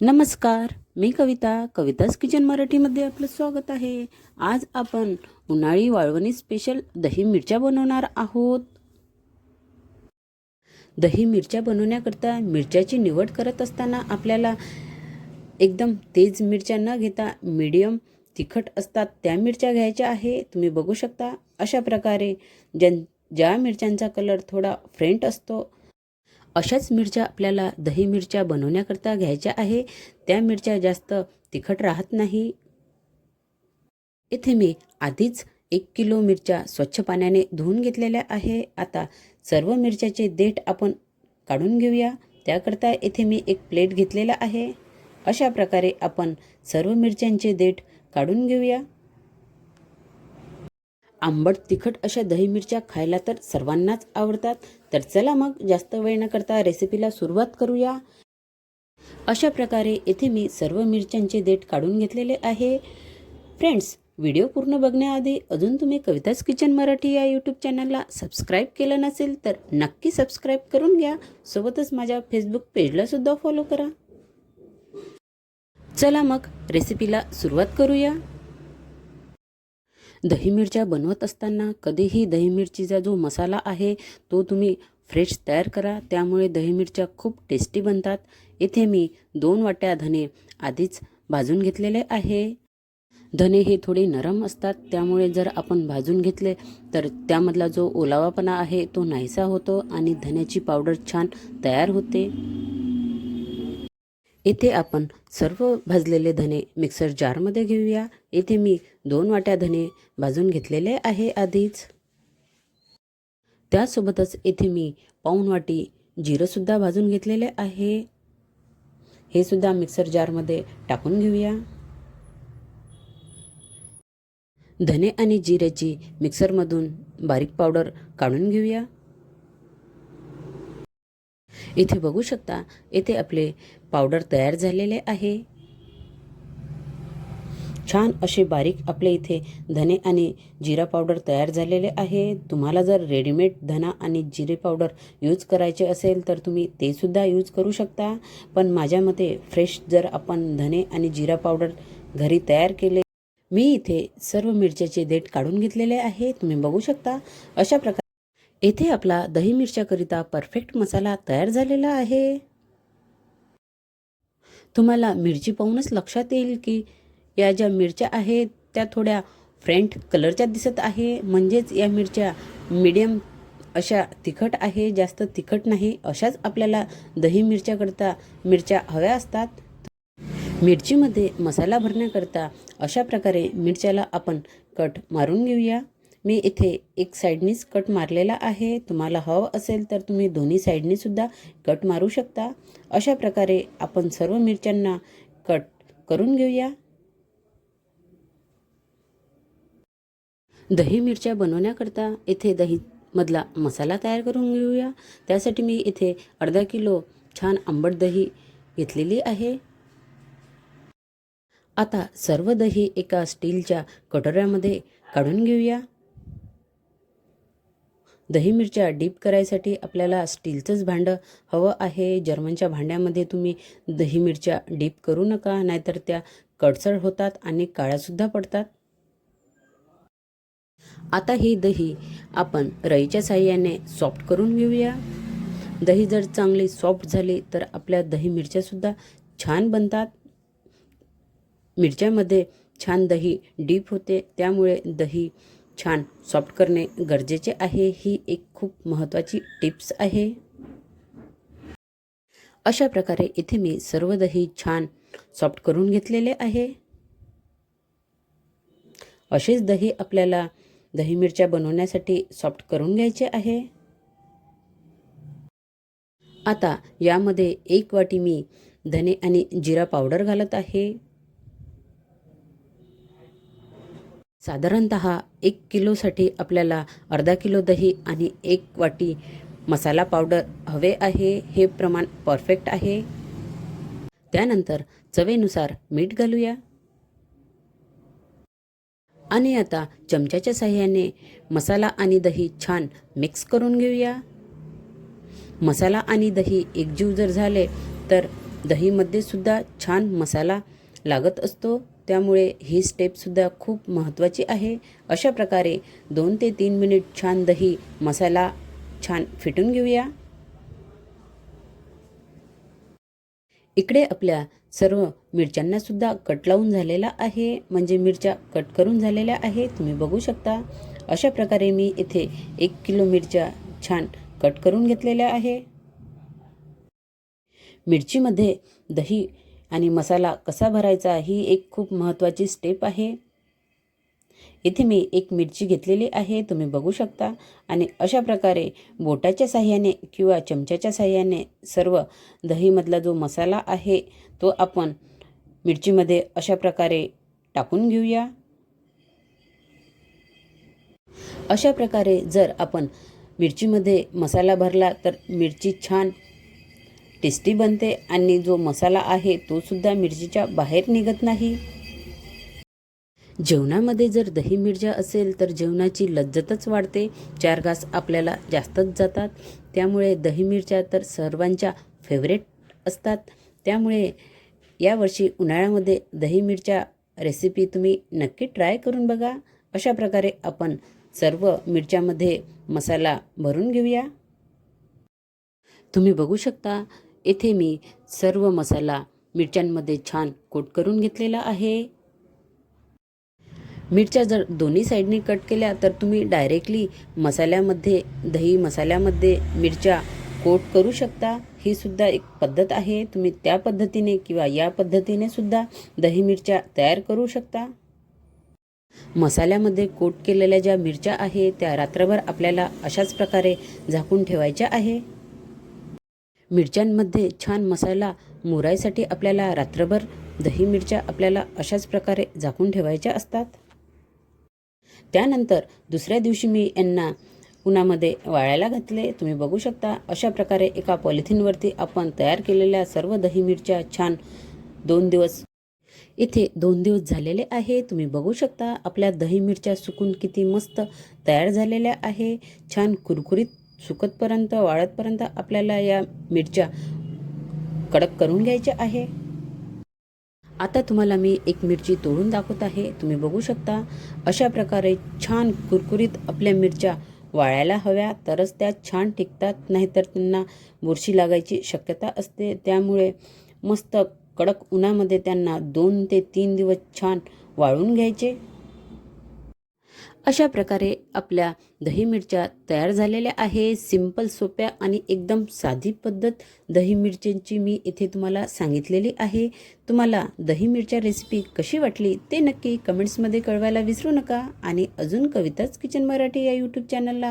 नमस्कार मी कविता कविताच किचन मराठीमध्ये आपलं स्वागत आहे. आज आपण उन्हाळी वाळवणी स्पेशल दही मिरच्या बनवणार आहोत. दही मिरच्या बनवण्याकरता मिरच्याची निवड करत असताना आपल्याला एकदम तेज मिरच्या न घेता मीडियम तिखट असतात त्या मिरच्या घ्यायच्या आहे. तुम्ही बघू शकता अशा प्रकारे ज्यां ज्या मिरच्यांचा कलर थोडा फ्रेंट असतो अशाच मिरच्या आपल्याला दही मिरच्या बनवण्याकरता घ्यायच्या आहे. त्या मिरच्या जास्त तिखट राहत नाही. येथे मी आधीच एक किलो मिरच्या स्वच्छ पाण्याने धुवून घेतलेल्या आहे. आता सर्व मिरच्याचे देठ आपण काढून घेऊया. त्याकरता येथे मी एक प्लेट घेतलेला आहे. अशा प्रकारे आपण सर्व मिरच्यांचे देठ काढून घेऊया. आंबट तिखट अशा दही मिरच्या खायला तर सर्वांनाच आवडतात. तर चला मग जास्त वेळ न करता रेसिपीला सुरुवात करूया. अशा प्रकारे येथे मी सर्व मिरच्यांचे देठ काढून घेतलेले आहे. फ्रेंड्स व्हिडिओ पूर्ण बघण्याआधी अजून तुम्ही कविताच किचन मराठी या यूट्यूब चॅनलला सबस्क्राईब केलं नसेल तर नक्की सबस्क्राईब करून घ्या. सोबतच माझ्या फेसबुक पेजलासुद्धा फॉलो करा. चला मग रेसिपीला सुरुवात करूया. दही मिरच्या बनवत असताना कधीही दही मिरचीचा जो मसाला आहे तो तुम्ही फ्रेश तयार करा. त्यामुळे दही मिरच्या खूप टेस्टी बनतात. इथे मी दोन वाट्या धने आधीच भाजून घेतलेले आहे. धने हे थोडे नरम असतात. त्यामुळे जर आपण भाजून घेतले तर त्यामधला जो ओलावापणा आहे तो नाहीसा होतो आणि धन्याची पावडर छान तयार होते. येथे आपण सर्व भाजलेले धने मिक्सर जारमध्ये घेऊया. इथे मी दोन वाट्या धने भाजून घेतलेले आहे आधीच. त्यासोबतच येथे मी पाऊण वाटी जिरंसुद्धा भाजून घेतलेले आहे. हे सुद्धा मिक्सर जारमध्ये टाकून घेऊया. धने आणि जिऱ्याची मिक्सरमधून बारीक पावडर काढून घेऊया. इथे बघू शकता येथे आपले पावडर तयार झालेले आहे. छान असे बारीक आपल्या इथे धने आणि जिरा पावडर तयार झालेले आहे. तुम्हाला जर रेडीमेड धना आणि जिरे पावडर यूज करायचे असेल तर तुम्ही ते सुद्धा यूज करू शकता. पण माझ्या मते फ्रेश जर आपण धने आणि जिरा पावडर घरी तयार केले मी इथे सर्व मिरच्याचे देठ काढून घेतलेले आहे तुम्ही बघू शकता अशा प्रकारे येथे आपला दही मिरच्याकरिता परफेक्ट मसाला तयार झालेला आहे. तुम्हाला मिरची पाहूनच लक्षात येईल की या ज्या मिरच्या आहेत त्या थोड्या फ्रेंट कलरच्या दिसत आहे. म्हणजेच या मिरच्या मीडियम अशा तिखट आहे जास्त तिखट नाही अशाच आपल्याला दही मिरच्याकरता मिरच्या हव्या असतात. मिरचीमध्ये मसाला भरण्याकरता अशा प्रकारे मिरच्याला आपण कट मारून घेऊया. मी इथे एक साईडनीच कट मारलेला आहे. तुम्हाला हवं असेल तर तुम्ही दोन्ही साईडनीसुद्धा कट मारू शकता. अशा प्रकारे आपण सर्व मिरच्यांना कट करून घेऊया. दही मिरच्या बनवण्याकरता इथे दही मधला मसाला तयार करून घेऊया. त्यासाठी मी इथे अर्धा किलो छान आंबट दही घेतलेली आहे. आता सर्व दही एका स्टीलच्या कटोऱ्यामध्ये काढून घेऊया. दही मिरच्या डीप करायसाठी आपल्याला स्टीलचंच भांडं हवं आहे. जर्मनच्या भांड्यामध्ये तुम्ही दही मिरच्या डीप करू नका नाहीतर त्या कडसड होतात आणि काळ्यासुद्धा पडतात. आता ही दही आपण रईच्या साह्याने सॉफ्ट करून घेऊया. दही जर चांगली सॉफ्ट झाली तर आपल्या दही मिरच्यासुद्धा छान बनतात. मिरच्यामध्ये छान दही डीप होते त्यामुळे दही छान सॉफ्ट करणे गरजेचे आहे ही एक खूप महत्त्वाची टिप्स आहे. अशा प्रकारे इथे मी सर्व दही छान सॉफ्ट करून घेतलेले आहे. असेच दही आपल्याला दही मिरच्या बनवण्यासाठी सॉफ्ट करून घ्यायचे आहे. आता यामध्ये एक वाटी मी धने आणि जिरा पावडर घालत आहे. साधारणत एक किलोसाठी आपल्याला अर्धा किलो दही आणि एक वाटी मसाला पावडर हवे आहे. हे प्रमाण परफेक्ट आहे. त्यानंतर चवेनुसार मीठ घालूया. आणि आता चमच्याच्या साह्याने मसाला आणि दही छान मिक्स करून घेऊया. मसाला आणि दही एकजीव जर झाले तर दहीमध्ये सुद्धा छान मसाला लागत असतो. त्यामुळे ही स्टेपसुद्धा खूप महत्त्वाची आहे. अशा प्रकारे दोन ते तीन मिनिट छान दही मसाला छान फिटून घेऊया. इकडे आपल्या सर्व मिरच्यांनासुद्धा कट लावून झालेला आहे. म्हणजे मिरच्या कट करून झालेल्या आहे तुम्ही बघू शकता. अशा प्रकारे मी इथे एक किलो मिरच्या छान कट करून घेतलेल्या आहे. मिरचीमध्ये दही आणि मसाला कसा भरायचा ही एक खूप महत्त्वाची स्टेप आहे. इथे मी एक मिरची घेतलेली आहे तुम्ही बघू शकता. आणि अशा प्रकारे बोटाच्या साह्याने किंवा चमच्याच्या साह्याने सर्व दहीमधला जो मसाला आहे तो आपण मिरचीमध्ये अशा प्रकारे टाकून घेऊया. अशा प्रकारे जर आपण मिरचीमध्ये मसाला भरला तर मिरची छान टेस्टी बनते आणि जो मसाला आहे तोसुद्धा मिरचीच्या बाहेर निघत नाही. जेवणामध्ये जर दही मिरच्या असेल तर जेवणाची लज्जतच वाढते. चार घास आपल्याला जास्तच जातात. त्यामुळे दही मिरच्या तर सर्वांच्या फेवरेट असतात. त्यामुळे यावर्षी उन्हाळ्यामध्ये दही मिरच्या रेसिपी तुम्ही नक्की ट्राय करून बघा. अशा प्रकारे आपण सर्व मिरच्यामध्ये मसाला भरून घेऊया. तुम्ही बघू शकता येथे मी सर्व मसाला मिरच्यांमध्ये छान कोट करून घेतलेला आहे. मिरच्या जर दोन्ही साईडने कट केल्या तर तुम्ही डायरेक्टली मसाल्यामध्ये दही मसाल्यामध्ये मिरच्या कोट करू शकता. ही सुद्धा एक पद्धत आहे. तुम्ही त्या पद्धतीने किंवा या पद्धतीने सुद्धा दही मिरच्या तयार करू शकता. मसाल्यामध्ये कोट केलेल्या ज्या मिरच्या आहे त्या रात्रभर आपल्याला अशाच प्रकारे झाकून ठेवायच्या आहे. मिरच्यांमध्ये छान मसाला मुरायसाठी आपल्याला रात्रभर दही मिरच्या आपल्याला अशाच प्रकारे झाकून ठेवायच्या असतात. त्यानंतर दुसऱ्या दिवशी मी यांना उन्हामध्ये वाळायला घातले. तुम्ही बघू शकता अशा प्रकारे एका पॉलिथिनवरती आपण तयार केलेल्या सर्व दही मिरच्या छान दोन दिवस इथे दोन दिवस झालेले आहे. तुम्ही बघू शकता आपल्या दही मिरच्या सुकून किती मस्त तयार झालेल्या आहे. छान कुरकुरीत सुकतपर्यंत वाळतपर्यंत आपल्याला या मिरच्या कडक करून घ्यायच्या आहे. आता तुम्हाला मी एक मिरची तोडून दाखवत आहे. तुम्ही बघू शकता अशा प्रकारे छान कुरकुरीत आपल्या मिरच्या वाळायला हव्या. तरच त्या छान टिकतात नाहीतर त्यांना बुरशी लागायची शक्यता असते. त्यामुळे मस्त कडक उन्हामध्ये त्यांना दोन ते तीन दिवस छान वाळून घ्यायचे. अशा प्रकारे आपल्या दही मिरच्या तयार झालेल्या आहे. सिंपल सोप्या आणि एकदम साधी पद्धत दही मिरच्यांची मी इथे तुम्हाला सांगितलेली आहे. तुम्हाला दही मिरच्या रेसिपी कशी वाटली ते नक्की कमेंट्समध्ये कळवायला विसरू नका. आणि अजून कविताच किचन मराठी या यूट्यूब चॅनलला